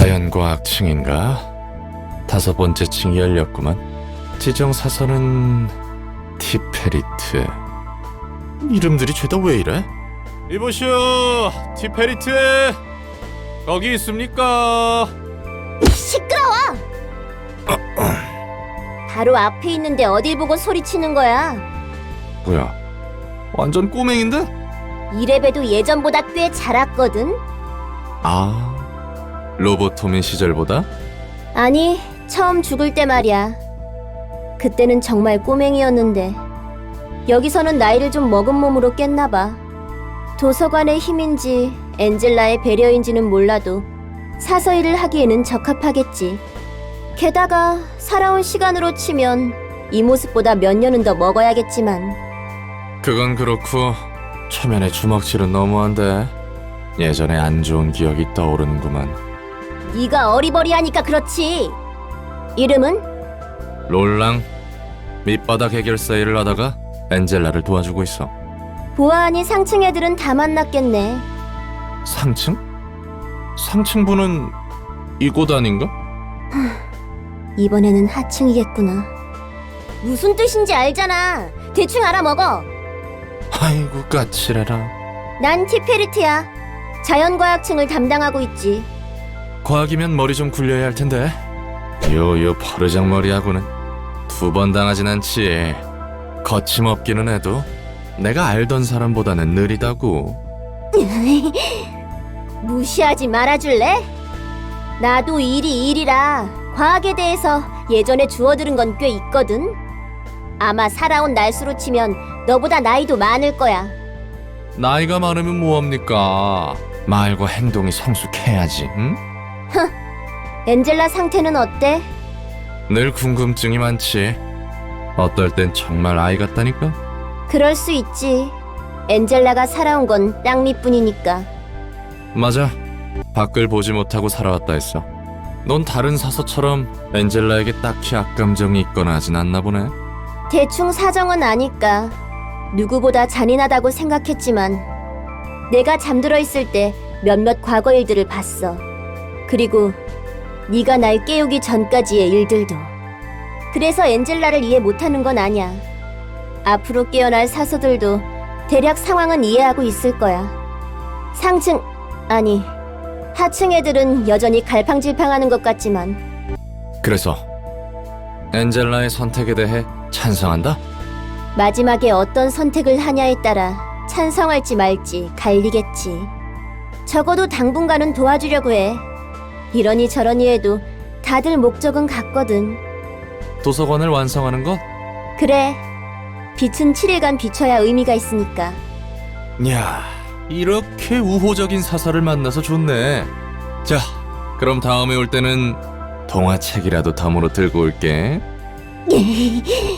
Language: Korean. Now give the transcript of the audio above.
자연과학층인가? 다섯 번째 층이 열렸구만. 지정 사선은 티페리트. 이름들이 죄다 왜 이래? 이보시오, 티페리트. 거기 있습니까? 시끄러워! 바로 앞에 있는데 어딜 보고 소리치는 거야? 뭐야? 완전 꼬맹인데? 이래봬도 예전보다 꽤 자랐거든? 아, 로보토민 시절보다? 아니, 처음 죽을 때 말이야. 그때는 정말 꼬맹이였는데 여기서는 나이를 좀 먹은 몸으로 깼나 봐. 도서관의 힘인지 엔젤라의 배려인지는 몰라도 사서 일을 하기에는 적합하겠지. 게다가 살아온 시간으로 치면 이 모습보다 몇 년은 더 먹어야겠지만 그건 그렇고 초면에 주먹질은 너무한데 예전에 안 좋은 기억이 떠오르는구만. 네가 어리버리하니까 그렇지. 이름은? 롤랑 밑바닥 해결사 일을 하다가 엔젤라를 도와주고 있어. 보아하니 상층 애들은 다 만났겠네. 상층? 상층부는 이곳 아닌가? 이번에는 하층이겠구나. 무슨 뜻인지 알잖아. 대충 알아먹어. 아이고 까칠해라. 난 티페리트야. 자연과학층을 담당하고 있지. 과학이면 머리 좀 굴려야 할 텐데. 요요 버르장머리하고는 두 번 당하진 않지. 거침없기는 해도 내가 알던 사람보다는 느리다고. 무시하지 말아줄래? 나도 일이 일이라 과학에 대해서 예전에 주워들은 건 꽤 있거든. 아마 살아온 날수로 치면 너보다 나이도 많을 거야. 나이가 많으면 뭐합니까? 말과 행동이 성숙해야지. 응? 엔젤라 상태는 어때? 늘 궁금증이 많지. 어떨 땐 정말 아이 같다니까. 그럴 수 있지. 엔젤라가 살아온 건 땅밑뿐이니까. 맞아. 밖을 보지 못하고 살아왔다 했어. 넌 다른 사서처럼 엔젤라에게 딱히 악감정이 있거나 하진 않나 보네. 대충 사정은 아니까 누구보다 잔인하다고 생각했지만 내가 잠들어 있을 때 몇몇 과거 일들을 봤어. 그리고 네가 날 깨우기 전까지의 일들도. 그래서 엔젤라를 이해 못하는 건 아냐. 앞으로 깨어날 사서들도 대략 상황은 이해하고 있을 거야. 상층 아니 하층 애들은 여전히 갈팡질팡하는 것 같지만 그래서 엔젤라의 선택에 대해 찬성한다? 마지막에 어떤 선택을 하냐에 따라 찬성할지 말지 갈리겠지. 적어도 당분간은 도와주려고 해. 이러니 저러니 해도 다들 목적은 같거든. 도서관을 완성하는 것? 그래. 빛은 7일간 비춰야 의미가 있으니까. 야, 이렇게 우호적인 사서를 만나서 좋네. 자, 그럼 다음에 올 때는 동화책이라도 덤으로 들고 올게.